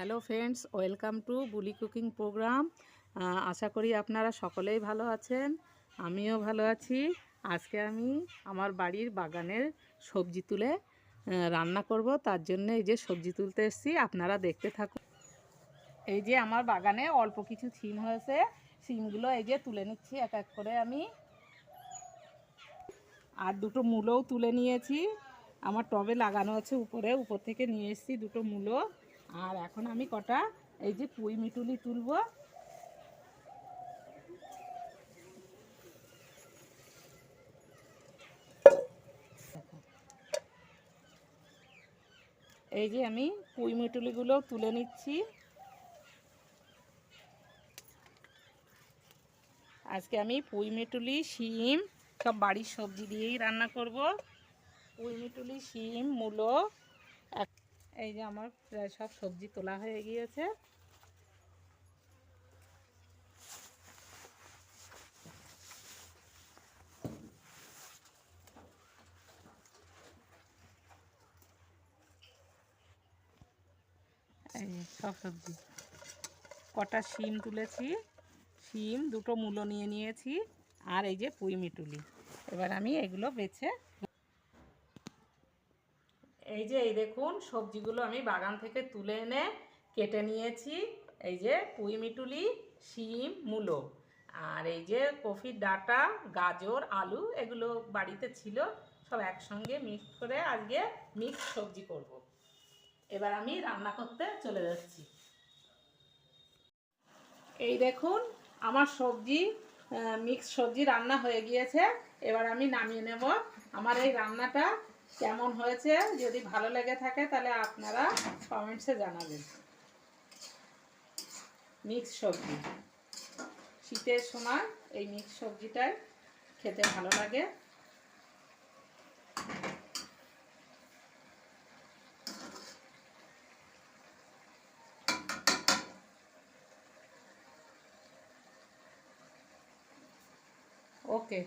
Hello friends, welcome to Buli cooking program. আশা করি আপনারা সকলেই ভালো আছেন, আমিও ভালো আছি। আজকে আমি আমার বাড়ির বাগানের সবজি তুলে রান্না করব। তার জন্য এই যে সবজি তুলতে এসেছি, আপনারা দেখতে থাকুন। এই যে আমার বাগানে অল্প কিছু সিম হয়েছে সিমগুলো এই যে তুলে নিচ্ছি, এক এক করে আমি। আর দুটো মূলও তুলে নিয়েছি। আমার টবে লাগানো আছে উপরে, উপর থেকে নিয়ে এসেছি দুটো মূলো আর এখন আমি কটা, এই যে পুঁই মিটুলি তুলবো। এই যে আমি পুঁই মিটুলিগুলো তুলে নিচ্ছি। আজকে আমি পুঁই মিটুলি, শিম, সব বাড়ির সবজি দিয়েই রান্না করব। পুঁই মিটুলি, শিম, মূলো এই যে আমার প্রায় সব সবজি তোলা হয়ে গিয়েছে। সব সবজি। কটা শিম তুলেছি। শিম, দুটো মূলো নিয়ে নিয়েছি। আর এই যে পুঁই মিটুলি। এবার আমি এগুলো বেছে এই যে, এই দেখুন, সবজিগুলো আমি বাগান থেকে তুলে এনে কেটে নিয়েছি। এই যে, পুঁই মিটুলি, শিম, মূলো। আর এই যে, কফির ডাটা, গাজর, আলু, এগুলো বাড়িতে ছিল। সব একসঙ্গে মিক্স করে আজকে মিক্স সবজি করব। এবার আমি রান্না করতে চলে যাচ্ছি। এই দেখুন, আমার সবজি মিক্স সবজি রান্না হয়ে গিয়েছে। এবার আমি নামিয়ে নেব। আমার এই রান্নাটা কেমন হয়েছে? যদি ভালো লেগে থাকে তাহলে আপনারা কমেন্টসে জানাবেন। মিক্স সবজি। শীতের সময় এই মিক্স সবজিটাই খেতে ভালো লাগে। ওকে